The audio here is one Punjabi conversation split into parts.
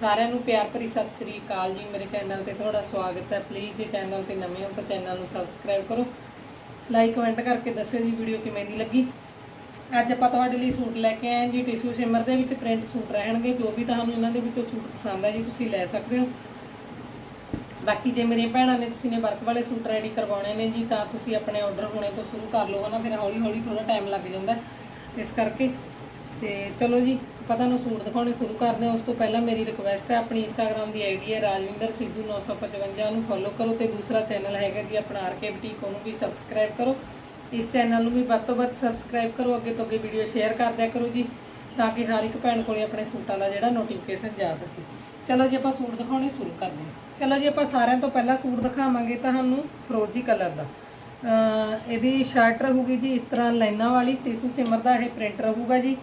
ਸਾਰਿਆਂ ਨੂੰ ਪਿਆਰ ਭਰੀ ਸਤਿ ਸ੍ਰੀ ਅਕਾਲ ਜੀ। ਮੇਰੇ ਚੈਨਲ ਤੇ ਤੁਹਾਡਾ ਸਵਾਗਤ ਹੈ। ਪਲੀਜ਼ ਜੇ ਚੈਨਲ ਤੇ ਨਵੇਂ ਹੋ ਤਾਂ ਚੈਨਲ ਨੂੰ ਸਬਸਕ੍ਰਾਈਬ ਕਰੋ। ਲਾਈਕ ਕਮੈਂਟ ਕਰਕੇ ਦੱਸਿਓ ਜੀ ਵੀਡੀਓ ਕਿਵੇਂ ਦੀ ਲੱਗੀ। ਅੱਜ ਆਪਾਂ ਤੁਹਾਡੇ ਲਈ ਸੂਟ ਲੈ ਕੇ ਆਏ ਜੀ। ਟਿਸ਼ੂ ਸ਼ਿਮਰ ਦੇ ਵਿੱਚ ਪ੍ਰਿੰਟ ਸੂਟ ਰਹਿਣਗੇ। ਜੋ ਵੀ ਤੁਹਾਨੂੰ ਇਹਨਾਂ ਦੇ ਵਿੱਚੋਂ ਸੂਟ ਪਸੰਦ ਹੈ ਜੀ, ਤੁਸੀਂ ਲੈ ਸਕਦੇ ਹੋ। ਬਾਕੀ ਜੇ ਮੇਰੀਆਂ ਭੈਣਾਂ ਨੇ ਤੁਸੀਂ ਨੇ ਵਰਕ ਵਾਲੇ ਸੂਟ ਰੈਡੀ ਕਰਵਾਉਣੇ ਨੇ ਜੀ, ਤਾਂ ਤੁਸੀਂ ਆਪਣੇ ਆਰਡਰ ਹੋਣੇ ਤੋਂ ਸ਼ੁਰੂ ਕਰ ਲਓ। ਹਨਾ, ਫਿਰ ਹੌਲੀ ਹੌਲੀ ਥੋੜਾ ਟਾਈਮ ਲੱਗ ਜਾਂਦਾ। ਇਸ ਕਰਕੇ ਤੇ ਚਲੋ ਜੀ, ਆਪਾਂ ਤੁਹਾਨੂੰ ਸੂਟ ਦਿਖਾਉਣੇ ਸ਼ੁਰੂ ਕਰਦੇ ਹਾਂ। ਉਸ ਤੋਂ ਪਹਿਲਾਂ ਮੇਰੀ ਰਿਕੁਐਸਟ ਹੈ, ਆਪਣੀ ਇੰਸਟਾਗ੍ਰam ਦੀ ਆਈਡੀ ਹੈ ਰਾਜਵਿੰਦਰ ਸਿੱਧੂ 955 ਨੂੰ ਫੋਲੋ ਕਰੋ ਤੇ ਦੂਸਰਾ ਚੈਨਲ ਹੈਗਾ ਜੀ ਆਪਣਾ ਆਰਕੇ ਬੁਟੀਕ ਉਹਨੂੰ ਵੀ ਸਬਸਕ੍ਰਾਈਬ ਕਰੋ। ਇਸ ਚੈਨਲ ਨੂੰ ਵੀ ਵੱਧ ਤੋਂ ਵੱਧ ਸਬਸਕ੍ਰਾਈਬ ਕਰੋ, ਅੱਗੇ ਤੋਂ ਅੱਗੇ ਵੀਡੀਓ ਸ਼ੇਅਰ ਕਰਦਿਆ ਕਰੋ ਜੀ, ਤਾਂ ਕਿ ਹਰ ਇੱਕ ਭੈਣ ਕੋਲੇ ਆਪਣੇ ਸੂਟਾਂ ਦਾ ਜਿਹੜਾ ਨੋਟੀਫਿਕੇਸ਼ਨ ਜਾ ਸਕੇ। ਚਲੋ ਜੀ, ਆਪਾਂ ਸੂਟ ਦਿਖਾਉਣੇ ਸ਼ੁਰੂ ਕਰਦੇ ਹਾਂ। ਚਲੋ ਜੀ, ਆਪਾਂ ਸਾਰਿਆਂ ਤੋਂ ਪਹਿਲਾਂ ਸੂਟ ਦਿਖਾਵਾਂਗੇ ਤੁਹਾਨੂੰ ਫਰੋਜ਼ੀ ਕਲਰ ਦਾ। ਇਹਦੀ ਸ਼ਰਟ ਰਹੂਗੀ ਜੀ ਇਸ ਤਰ੍ਹਾਂ ਲਾਈਨਾਂ ਵਾਲੀ, ਟਿਸ਼ੂ ਸਿਮਰ ਦਾ ਇਹ ਪ੍ਰਿੰਟ ਰਹੂਗਾ ਜੀ।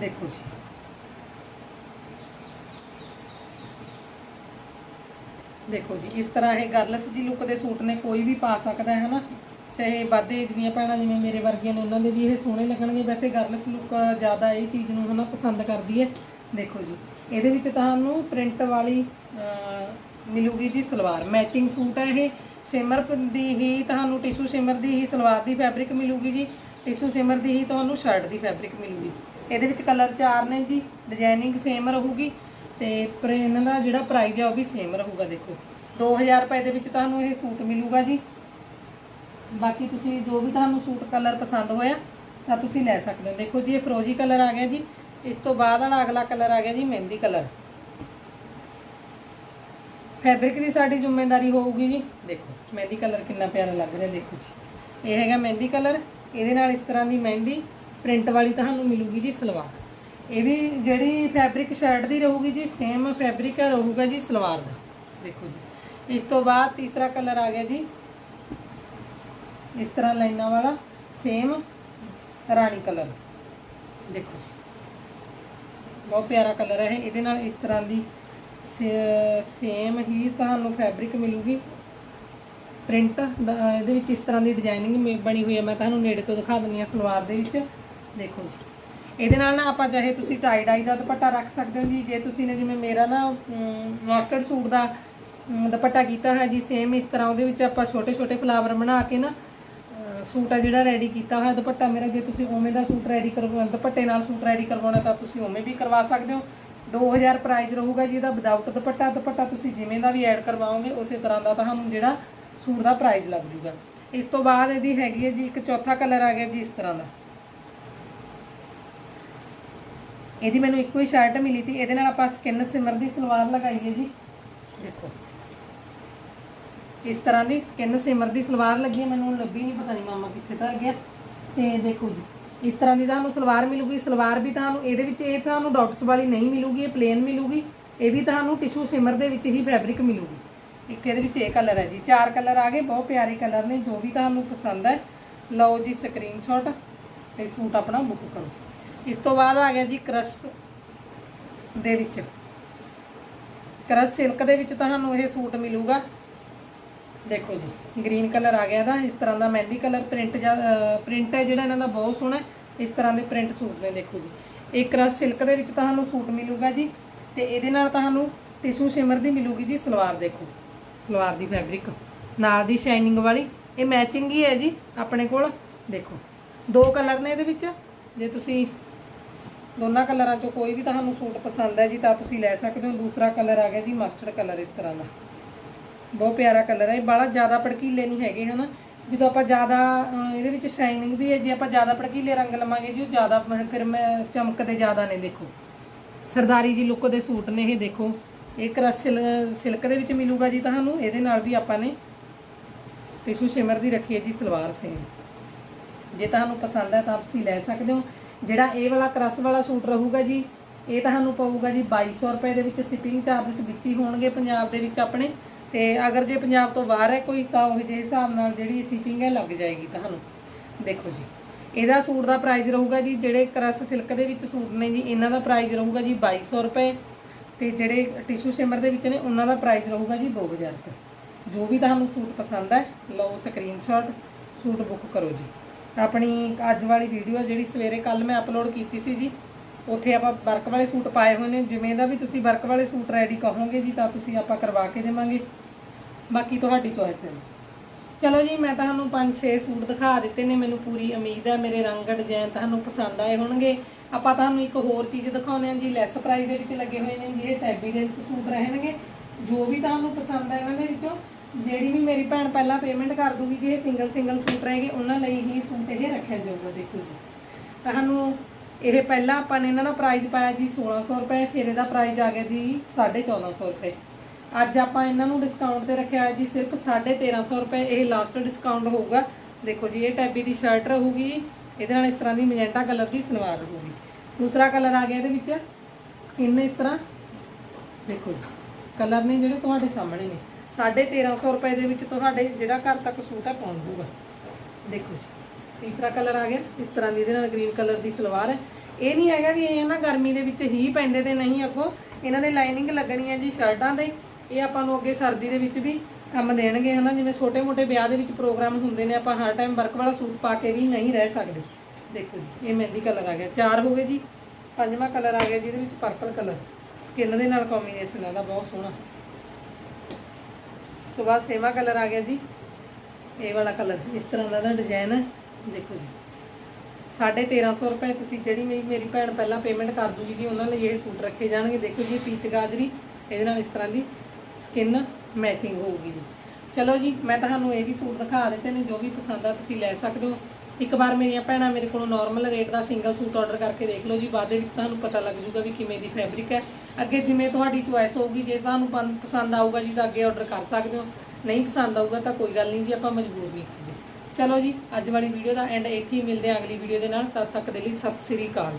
ਦੇਖੋ ਜੀ। ਦੇਖੋ ਜੀ ਇਸ ਤਰ੍ਹਾਂ ਇਹ ਗਰਲਸ ਜੀ ਲੁੱਕ ਦੇ ਸੂਟ ਨੇ ਕੋਈ ਵੀ ਪਾ ਸਕਦਾ ਹੈ ਨਾ ਚਾਹੇ ਵਾਧੇ ਏਜ ਦੀਆਂ ਭੈਣਾਂ ਜਿਵੇਂ ਮੇਰੇ ਵਰਗੀਆਂ ਨੇ ਉਹਨਾਂ ਦੇ ਵੀ ਇਹ ਸੋਹਣੇ ਲੱਗਣਗੇ। ਵੈਸੇ ਗਰਲਸ ਲੁੱਕ ਜ਼ਿਆਦਾ ਇਹ ਚੀਜ਼ ਨੂੰ ਹਨਾ ਪਸੰਦ ਕਰਦੀ ਹੈ। ਦੇਖੋ ਜੀ ਇਹਦੇ ਵਿੱਚ ਤੁਹਾਨੂੰ ਪ੍ਰਿੰਟ ਵਾਲੀ ਅਹ, ਮਿਲੂਗੀ ਜੀ ਸਲਵਾਰ। ਮੈਚਿੰਗ ਸੂਟ ਹੈ ਇਹ। ਸਿਮਰ ਦੀ ਹੀ ਤੁਹਾਨੂੰ ਟਿਸ਼ੂ ਸਿਮਰ ਦੀ ਹੀ ਸਲਵਾਰ ਦੀ ਫੈਬਰਿਕ ਮਿਲੂਗੀ ਜੀ। ਟਿਸ਼ੂ ਸਿਮਰ ਦੀ ਹੀ ਤੁਹਾਨੂੰ ਸ਼ਰਟ ਦੀ ਫੈਬਰਿਕ ਮਿਲੂਗੀ। ਇਹਦੇ ਵਿੱਚ ਕਲਰ ਚਾਰ ਨੇ ਜੀ ਡਿਜ਼ਾਈਨਿੰਗ ਸੇਮ ਰਹੂਗੀ ਤੇ ਪਰ ਇਹਨਾਂ ਦਾ ਜਿਹੜਾ ਪ੍ਰਾਈਸ ਹੈ ਉਹ ਵੀ ਸੇਮ ਰਹੂਗਾ ਦੇਖੋ। 2000 ਰੁਪਏ ਦੇ ਵਿੱਚ ਤੁਹਾਨੂੰ ਇਹ ਸੂਟ ਮਿਲੂਗਾ ਜੀ। ਬਾਕੀ ਤੁਸੀਂ ਜੋ ਵੀ ਤੁਹਾਨੂੰ ਸੂਟ ਕਲਰ ਪਸੰਦ ਹੋਇਆ, ਤਾਂ ਤੁਸੀਂ ਲੈ ਸਕਦੇ ਹੋ। ਦੇਖੋ ਜੀ, ਇਹ ਫਰੋਜੀ ਕਲਰ ਆ ਗਿਆ ਜੀ। ਇਸ ਤੋਂ ਬਾਅਦ ਵਾਲਾ ਅਗਲਾ ਕਲਰ ਆ ਗਿਆ ਜੀ, ਮਹਿੰਦੀ ਕਲਰ ਫੈਬਰਿਕ ਦੀ ਸਾਡੀ ਜ਼ਿੰਮੇਵਾਰੀ ਹੋਊਗੀ ਜੀ। ਦੇਖੋ, ਮਹਿੰਦੀ ਕਲਰ ਕਿੰਨਾ ਪਿਆਰਾ ਲੱਗ ਰਿਹਾ, ਦੇਖੋ ਜੀ। ਇਹ ਹੈਗਾ ਮਹਿੰਦੀ ਕਲਰ ਇਹਦੇ ਨਾਲ ਇਸ ਤਰ੍ਹਾਂ ਦੀ ਮਹਿੰਦੀ ਪ੍ਰਿੰਟ ਵਾਲੀ ਤੁਹਾਨੂੰ ਮਿਲੂਗੀ ਜੀ ਸਲਵਾਰ। ਇਹ ਵੀ ਜਿਹੜੀ ਫੈਬਰਿਕ ਸ਼ਰਟ ਦੀ ਰਹੂਗੀ ਜੀ ਸੇਮ ਫੈਬਰਿਕ ਰਹੂਗਾ ਜੀ ਸਲਵਾਰ ਦਾ। ਦੇਖੋ ਜੀ, ਇਸ ਤੋਂ ਬਾਅਦ ਤੀਸਰਾ ਕਲਰ ਆ ਗਿਆ ਜੀ। ਇਸ ਤਰ੍ਹਾਂ ਲਾਈਨਾਂ ਵਾਲਾ ਸੇਮ ਰਾਣੀ ਕਲਰ ਦੇਖੋ ਜੀ, ਬਹੁਤ ਪਿਆਰਾ ਕਲਰ ਹੈ ਇਹਦੇ ਨਾਲ ਇਸ ਤਰ੍ਹਾਂ ਦੀ ਸੇਮ ਹੀ ਤੁਹਾਨੂੰ ਫੈਬਰਿਕ ਮਿਲੂਗੀ। ਪ੍ਰਿੰਟ ਇਹਦੇ ਵਿੱਚ ਇਸ ਤਰ੍ਹਾਂ ਦੀ ਡਿਜ਼ਾਈਨਿੰਗ ਬਣੀ ਹੋਈ ਹੈ। ਮੈਂ ਤੁਹਾਨੂੰ ਨੇੜੇ ਤੋਂ ਦਿਖਾ ਦਿੰਦੀ ਹਾਂ ਸਲਵਾਰ ਦੇ ਵਿੱਚ। ਦੇਖੋ ਜੀ। ਇਹਦੇ ਨਾਲ ਨਾ ਆਪਾਂ ਚਾਹੇ ਤੁਸੀਂ ਟਾਈ ਡਾਈ ਦਾ ਦੁਪੱਟਾ ਰੱਖ ਸਕਦੇ ਹੋ ਜੀ। ਜੇ ਤੁਸੀਂ ਨੇ ਜਿਵੇਂ ਮੇਰਾ ਨਾ ਮਾਸਟਰਡ ਸੂਟ ਦਾ ਦੁਪੱਟਾ ਕੀਤਾ ਹੈ ਜੀ ਸੇਮ ਇਸ ਤਰ੍ਹਾਂ ਉਹਦੇ ਵਿੱਚ ਆਪਾਂ ਛੋਟੇ ਛੋਟੇ ਫਲਾਵਰ ਬਣਾ ਕੇ ਨਾ ਸੂਟ ਆ ਜਿਹੜਾ ਰੈਡੀ ਕੀਤਾ ਹੋਇਆ ਦੁਪੱਟਾ ਮੇਰਾ। ਜੇ ਤੁਸੀਂ ਉਵੇਂ ਦਾ ਸੂਟ ਰੈਡੀ ਕਰਵਾਉਣਾ ਦੁਪੱਟੇ ਨਾਲ ਸੂਟ ਰੈਡੀ ਕਰਵਾਉਣਾ ਤਾਂ ਤੁਸੀਂ ਉਵੇਂ ਵੀ ਕਰਵਾ ਸਕਦੇ ਹੋ। 2000 ਪ੍ਰਾਈਸ ਰਹੂਗਾ ਜੀ ਇਹਦਾ ਵਿਦਆਊਟ ਦੁਪੱਟਾ। ਦੁਪੱਟਾ ਤੁਸੀਂ ਜਿਵੇਂ ਦਾ ਵੀ ਐਡ ਕਰਵਾਓਗੇ, ਉਸੇ ਤਰ੍ਹਾਂ ਦਾ ਤੁਹਾਨੂੰ ਜਿਹੜਾ ਸੂਟ ਦਾ ਪ੍ਰਾਈਸ ਲੱਗ ਜੂਗਾ। ਇਸ ਤੋਂ ਬਾਅਦ ਇਹਦੀ ਹੈਗੀ ਹੈ ਜੀ, ਇੱਕ ਚੌਥਾ ਕਲਰ ਆ ਗਿਆ ਜੀ, ਇਸ ਤਰ੍ਹਾਂ ਦਾ। ਇਹਦੀ ਮੈਨੂੰ ਇੱਕੋ ਹੀ ਸ਼ਰਟ ਮਿਲੀ ਸੀ, ਇਹਦੇ ਨਾਲ ਆਪਾਂ ਸਕਿਨ ਸਿਮਰ ਦੀ ਸਲਵਾਰ ਲਗਾਈ ਹੈ ਜੀ। ਦੇਖੋ। ਇਸ ਤਰ੍ਹਾਂ ਦੀ ਸਕਿਨ ਸਿਮਰ ਦੀ ਸਲਵਾਰ ਲੱਗੀ ਹੈ, ਮੈਨੂੰ ਲੱਭੀ ਨਹੀਂ ਪਤਾ ਨਹੀਂ ਮਾਮਾ ਕਿੱਥੇ ਤਾਂ ਗਿਆ। ਤੇ ਦੇਖੋ ਜੀ, ਇਸ ਤਰ੍ਹਾਂ ਦੀ ਤੁਹਾਨੂੰ ਸਲਵਾਰ ਮਿਲੂਗੀ, ਸਲਵਾਰ ਵੀ ਤੁਹਾਨੂੰ, ਇਹਦੇ ਵਿੱਚ ਇਹ ਤੁਹਾਨੂੰ ਡਾਟਸ ਵਾਲੀ ਨਹੀਂ ਮਿਲੂਗੀ, ਇਹ ਪਲੇਨ ਮਿਲੂਗੀ, ਇਹ ਵੀ ਤੁਹਾਨੂੰ ਟਿਸ਼ੂ ਸਿਮਰ ਦੇ ਵਿੱਚ ਹੀ ਫੈਬਰਿਕ ਮਿਲੂਗੀ। ਇੱਕ ਇਹਦੇ ਵਿੱਚ ਇਹ ਕਲਰ ਹੈ ਜੀ, ਚਾਰ ਕਲਰ ਆ ਗਏ, ਬਹੁਤ ਪਿਆਰੇ ਕਲਰ ਨੇ, ਜੋ ਵੀ ਤੁਹਾਨੂੰ ਪਸੰਦ ਹੈ, ਲਓ ਜੀ ਸਕਰੀਨਸ਼ਾਟ ਤੇ ਸੂਟ ਆਪਣਾ ਬੁੱਕ ਕਰੋ। ਇਸ ਤੋਂ ਬਾਅਦ ਆ ਗਿਆ ਜੀ ਕ੍ਰਸ਼ ਦੇ ਵਿੱਚ। ਕਰਸ ਸਿਲਕ ਦੇ ਵਿੱਚ ਤੁਹਾਨੂੰ ਇਹ ਸੂਟ ਮਿਲੂਗਾ। ਦੇਖੋ ਜੀ, ਗ੍ਰੀਨ ਕਲਰ ਆ ਗਿਆ ਇਹਦਾ। ਇਸ ਤਰ੍ਹਾਂ ਦਾ ਮਹਿੰਦੀ ਕਲਰ ਪ੍ਰਿੰਟ ਪ੍ਰਿੰਟ ਹੈ ਜਿਹੜਾ ਇਹਨਾਂ ਦਾ ਬਹੁਤ ਸੋਹਣਾ ਇਸ ਤਰ੍ਹਾਂ ਦੇ ਪ੍ਰਿੰਟ ਸੂਟ ਨੇ ਦੇਖੋ ਜੀ। ਇਹ ਕਰਸ ਸਿਲਕ ਦੇ ਵਿੱਚ ਤੁਹਾਨੂੰ ਸੂਟ ਮਿਲੂਗਾ ਜੀ। ਤੇ ਇਹਦੇ ਨਾਲ ਤੁਹਾਨੂੰ ਟਿਸ਼ੂ ਸ਼ਿਮਰ ਦੀ ਮਿਲੂਗੀ ਜੀ ਸਲਵਾਰ, ਦੇਖੋ। ਸਲਵਾਰ ਦੀ ਫੈਬਰਿਕ। ਨਾਲ ਦੀ ਸ਼ਾਈਨਿੰਗ ਵਾਲੀ। ਇਹ ਮੈਚਿੰਗ ਹੀ ਹੈ ਜੀ ਆਪਣੇ ਕੋਲ। ਦੇਖੋ, ਦੋ ਕਲਰ ਨੇ ਇਹਦੇ ਵਿੱਚ। ਜੇ ਤੁਸੀਂ ਦੋਨਾਂ ਕਲਰਾਂ ਚੋਂ ਕੋਈ ਵੀ ਤੁਹਾਨੂੰ ਸੂਟ ਪਸੰਦ ਹੈ ਜੀ, ਤਾਂ ਤੁਸੀਂ ਲੈ ਸਕਦੇ ਹੋ। ਦੂਸਰਾ ਕਲਰ ਆ ਗਿਆ ਜੀ ਮਸਟਰਡ ਕਲਰ ਇਸ ਤਰ੍ਹਾਂ ਦਾ। ਬਹੁਤ ਪਿਆਰਾ ਕਲਰ ਹੈ। ਇਹ ਬੜਾ ਜ਼ਿਆਦਾ ਭੜਕੀਲੇ ਨਹੀਂ ਹੈਗੇ, ਹਨਾ? ਜਦੋਂ ਆਪਾਂ ਜ਼ਿਆਦਾ ਇਹਦੇ ਵਿੱਚ ਸ਼ਾਈਨਿੰਗ ਵੀ ਹੈ, ਜੇ ਆਪਾਂ ਜ਼ਿਆਦਾ ਭੜਕੀਲੇ ਰੰਗ ਲਵਾਂਗੇ ਜੀ, ਉਹ ਜ਼ਿਆਦਾ ਫਿਰ ਮੈਂ ਚਮਕਦੇ ਜ਼ਿਆਦਾ ਨੇ, ਦੇਖੋ। ਸਰਦਾਰੀ ਜੀ ਲੁੱਕ ਦੇ ਸੂਟ ਨੇ ਇਹ, ਦੇਖੋ। ਇਹ ਕਰਸ ਸਿਲਕ ਦੇ ਵਿੱਚ ਮਿਲੂਗਾ ਜੀ ਤੁਹਾਨੂੰ। ਇਹਦੇ ਨਾਲ ਵੀ ਆਪਾਂ ਨੇ ਟਿਸ਼ੂ ਸ਼ਿਮਰ ਦੀ ਰੱਖੀ ਹੈ ਜੀ, ਸਲਵਾਰ ਸੇਮ। ਜੇ ਤੁਹਾਨੂੰ ਪਸੰਦ ਹੈ, ਤਾਂ ਤੁਸੀਂ ਲੈ ਸਕਦੇ ਹੋ। ਜਿਹੜਾ ਇਹ ਵਾਲਾ ਕਰਸ ਵਾਲਾ ਸੂਟ ਰਹੂਗਾ ਜੀ, ਇਹ ਤੁਹਾਨੂੰ ਪਊਗਾ ਜੀ 2200 ਰੁਪਏ ਦੇ ਵਿੱਚ ਸ਼ਿਪਿੰਗ ਚਾਰजेस ਵਿੱਚ ਹੀ ਹੋਣਗੇ ਪੰਜਾਬ ਦੇ ਵਿੱਚ ਆਪਣੇ। ਤੇ ਅਗਰ ਜੇ ਪੰਜਾਬ ਤੋਂ ਬਾਹਰ ਹੈ ਕੋਈ, ਤਾਂ ਉਹ ਜਿਹੇ ਹਿਸਾਬ ਨਾਲ ਜਿਹੜੀ ਸ਼ਿਪਿੰਗ ਹੈ ਲੱਗ ਜਾਏਗੀ ਤੁਹਾਨੂੰ। ਦੇਖੋ ਜੀ, ਇਹਦਾ ਸੂਟ ਦਾ ਪ੍ਰਾਈਸ ਰਹੂਗਾ ਜੀ, ਜਿਹੜੇ ਕਰਸ ਸਿਲਕ ਦੇ ਵਿੱਚ ਸੂਟ ਨੇ ਜੀ, ਇਹਨਾਂ ਦਾ ਪ੍ਰਾਈਸ ਰਹੂਗਾ ਜੀ 2200 ਰੁਪਏ। ਤੇ ਜਿਹੜੇ ਟਿਸ਼ੂ ਸ਼ਿਮਰ ਦੇ ਵਿੱਚ ਨੇ, ਉਹਨਾਂ ਦਾ ਪ੍ਰਾਈਸ ਰਹੂਗਾ ਜੀ 2000 ਰੁਪਏ। ਜੋ ਵੀ ਤੁਹਾਨੂੰ ਸੂਟ ਪਸੰਦ ਹੈ, ਲਓ ਸਕਰੀਨਸ਼ਾਟ ਸੂਟ ਬੁੱਕ ਕਰੋ ਜੀ। ਆਪਣੀ ਅੱਜ ਵਾਲੀ ਵੀਡੀਓ ਜਿਹੜੀ ਸਵੇਰੇ ਕੱਲ ਮੈਂ ਅਪਲੋਡ ਕੀਤੀ ਸੀ ਜੀ, ਉੱਥੇ ਆਪਾਂ ਵਰਕ ਵਾਲੇ ਸੂਟ ਪਾਏ ਹੋਏ ਨੇ, ਜਿਵੇਂ ਦਾ ਵੀ ਤੁਸੀਂ ਵਰਕ ਵਾਲੇ ਸੂਟ ਰੈਡੀ ਕਹੋਗੇ ਜੀ, ਤਾਂ ਤੁਸੀਂ ਆਪਾਂ ਕਰਵਾ ਕੇ ਦੇਵਾਂਗੇ। ਬਾਕੀ ਤੁਹਾਡੀ ਚੋਇਸ ਹੈ। ਚਲੋ ਜੀ, ਮੈਂ ਤੁਹਾਨੂੰ 5-6 ਸੂਟ ਦਿਖਾ ਦਿੱਤੇ ਨੇ, ਮੈਨੂੰ ਪੂਰੀ ਉਮੀਦ ਹੈ ਮੇਰੇ ਰੰਗ ਡਿਜ਼ਾਈਨ ਤੁਹਾਨੂੰ ਪਸੰਦ ਆਏ ਹੋਣਗੇ। ਆਪਾਂ ਤੁਹਾਨੂੰ ਇੱਕ ਹੋਰ ਚੀਜ਼ ਦਿਖਾਉਂਦੇ ਹਾਂ ਜੀ ਲੈਸ ਪ੍ਰਾਈਸ ਦੇ ਵਿੱਚ ਲੱਗੇ ਹੋਏ ਨੇ ਜੀ ਇਹ ਟੈਬੀ ਦੇ ਵਿੱਚ ਸੂਟ ਰਹਿਣਗੇ, ਜੋ ਵੀ ਤੁਹਾਨੂੰ ਪਸੰਦ ਆਏ ਉਹਨਾਂ ਦੇ ਵਿੱਚੋਂ। ਜਿਹੜੀ ਵੀ ਮੇਰੀ ਭੈਣ ਪਹਿਲਾਂ ਪੇਮੈਂਟ ਕਰ ਦੂਗੀ, ਜੀ ਇਹ ਸਿੰਗਲ ਸਿੰਗਲ ਸੂਟ ਰਹੇਗੇ, ਉਹਨਾਂ ਲਈ ਹੀ ਸੂਟ ਇਹ ਰੱਖਿਆ ਜਾਊਗਾ, ਦੇਖੋ ਜੀ। ਤੁਹਾਨੂੰ ਇਹ ਪਹਿਲਾਂ ਆਪਾਂ ਨੇ ਇਹਨਾਂ ਦਾ ਪ੍ਰਾਈਸ ਪਾਇਆ ਜੀ 1600 ਰੁਪਏ, ਫਿਰ ਇਹਦਾ ਪ੍ਰਾਈਸ ਆ ਗਿਆ ਜੀ 1450 ਰੁਪਏ। ਅੱਜ ਆਪਾਂ ਇਹਨਾਂ ਨੂੰ ਡਿਸਕਾਊਂਟ ਤੇ ਰੱਖਿਆ ਹੈ ਜੀ ਸਿਰਫ 1350 ਰੁਪਏ, ਇਹ ਲਾਸਟ ਡਿਸਕਾਊਂਟ ਹੋਊਗਾ। ਦੇਖੋ ਜੀ, ਇਹ ਟੈਬੀ ਦੀ ਸ਼ਰਟ ਰਹੂਗੀ, ਇਹਦੇ ਨਾਲ ਇਸ ਤਰ੍ਹਾਂ ਦੀ ਮੈਜੈਂਟਾ ਕਲਰ ਦੀ ਸਲਵਾਰ ਰਹੂਗੀ। ਦੂਸਰਾ ਕਲਰ ਆ ਗਿਆ ਇਹਦੇ ਵਿੱਚ ਸਕਿਨ ਇਸ ਤਰ੍ਹਾਂ। ਦੇਖੋ ਜੀ ਕਲਰ ਨੇ ਜਿਹੜੇ ਤੁਹਾਡੇ ਸਾਹਮਣੇ ਨੇ। 1350 ਰੁਪਏ ਦੇ ਵਿੱਚ ਤੁਹਾਡੇ ਜਿਹੜਾ ਘਰ ਤੱਕ ਸੂਟ ਹੈ ਪਹੁੰਚ ਜੂਗਾ ਦੇਖੋ ਜੀ, ਤੀਸਰਾ ਕਲਰ ਆ ਗਿਆ। ਇਸ ਤਰ੍ਹਾਂ ਦੀ ਇਹਦੇ ਨਾਲ ਗ੍ਰੀਨ ਕਲਰ ਦੀ ਸਲਵਾਰ ਹੈ। ਇਹ ਨਹੀਂ ਹੈਗਾ ਵੀ ਇਹ ਨਾ ਗਰਮੀ ਦੇ ਵਿੱਚ ਹੀ ਪੈਂਦੇ ਤੇ ਨਹੀਂ ਅੱਗੋਂ। ਇਹਨਾਂ ਦੇ ਲਾਈਨਿੰਗ ਲੱਗਣੀ ਹੈ ਜੀ ਸ਼ਰਟਾਂ ਦੇ। ਇਹ ਆਪਾਂ ਨੂੰ ਅੱਗੇ ਸਰਦੀ ਦੇ ਵਿੱਚ ਵੀ ਕੰਮ ਦੇਣਗੇ, ਹਨਾ? ਜਿਵੇਂ ਛੋਟੇ-ਮੋਟੇ ਵਿਆਹ ਦੇ ਵਿੱਚ ਪ੍ਰੋਗਰਾਮ ਹੁੰਦੇ ਨੇ, ਆਪਾਂ ਹਰ ਟਾਈਮ ਵਰਕ ਵਾਲਾ ਸੂਟ ਪਾ ਕੇ ਵੀ ਨਹੀਂ ਰਹਿ ਸਕਦੇ। ਦੇਖੋ ਜੀ, ਇਹ ਮਹਿੰਦੀ ਕਲਰ ਆ ਗਿਆ। ਚਾਰ ਹੋ ਗਏ ਜੀ। ਪੰਜਵਾਂ ਕਲਰ ਆ ਗਿਆ ਜਿਹਦੇ ਵਿੱਚ ਪਰਪਲ ਕਲਰ। ਸਕਿਨ ਦੇ ਨਾਲ ਕੰਬੀਨੇਸ਼ਨ ਇਹਦਾ ਬਹੁਤ ਸੋਹਣਾ। ਤੋਂ ਬਾਅਦ ਛੇਵਾਂ ਕਲਰ ਆ ਗਿਆ ਜੀ। ਇਹ ਵਾਲਾ ਕਲਰ, ਇਸ ਤਰ੍ਹਾਂ ਦਾ ਇਹਦਾ ਡਿਜ਼ਾਈਨ ਹੈ। ਦੇਖੋ ਜੀ। 1350 ਰੁਪਏ ਤੁਸੀਂ ਜਿਹੜੀ ਮੇਰੀ ਮੇਰੀ ਭੈਣ ਪਹਿਲਾਂ ਪੇਮੈਂਟ ਕਰ ਦੂਗੀ ਜੀ, ਉਹਨਾਂ ਲਈ ਇਹ ਸੂਟ ਰੱਖੇ ਜਾਣਗੇ। ਦੇਖੋ ਜੀ ਪੀਚ ਗਾਜਰੀ ਇਹਦੇ ਨਾਲ ਇਸ ਤਰ੍ਹਾਂ ਦੀ ਸਕਿਨ ਮੈਚਿੰਗ ਹੋਊਗੀ ਜੀ। ਚਲੋ ਜੀ, ਮੈਂ ਤੁਹਾਨੂੰ ਇਹ ਵੀ ਸੂਟ ਦਿਖਾ ਦਿੱਤੇ ਨੇ, ਜੋ ਵੀ ਪਸੰਦ ਆ ਤੁਸੀਂ ਲੈ ਸਕਦੇ ਹੋ। ਇੱਕ ਵਾਰ ਮੇਰੀਆਂ ਭੈਣਾਂ ਮੇਰੇ ਕੋਲੋਂ ਨਾਰਮਲ ਰੇਟ ਦਾ ਸਿੰਗਲ ਸੂਟ ਆਰਡਰ ਕਰਕੇ ਦੇਖ ਲਓ ਜੀ। ਬਾਅਦ ਦੇ ਵਿੱਚ ਤੁਹਾਨੂੰ ਪਤਾ ਲੱਗ ਜੂਗਾ ਵੀ ਕਿਵੇਂ ਦੀ ਫੈਬਰਿਕ ਹੈ। ਅੱਗੇ ਜਿਵੇਂ ਤੁਹਾਡੀ ਚੁਆਇਸ ਹੋਊਗੀ, ਜੇ ਤੁਹਾਨੂੰ ਪੰ- ਪਸੰਦ ਆਊਗਾ ਜੀ ਤਾਂ ਅੱਗੇ ਆਰਡਰ ਕਰ ਸਕਦੇ ਹੋ। ਨਹੀਂ ਪਸੰਦ ਆਊਗਾ ਤਾਂ ਕੋਈ ਗੱਲ ਨਹੀਂ ਜੀ, ਆਪਾਂ ਮਜਬੂਰ ਨਹੀਂ ਹੁੰਦੇ ਚਲੋ ਜੀ, ਅੱਜ ਵਾਲੀ ਵੀਡੀਓ ਦਾ ਐਂਡ ਇੱਥੇ ਹੀ ਮਿਲਦੇ ਹਾਂ ਅਗਲੀ ਵੀਡੀਓ ਦੇ ਨਾਲ। ਤਦ ਤੱਕ ਦੇ ਲਈ ਸਤਿ ਸ੍ਰੀ ਅਕਾਲ।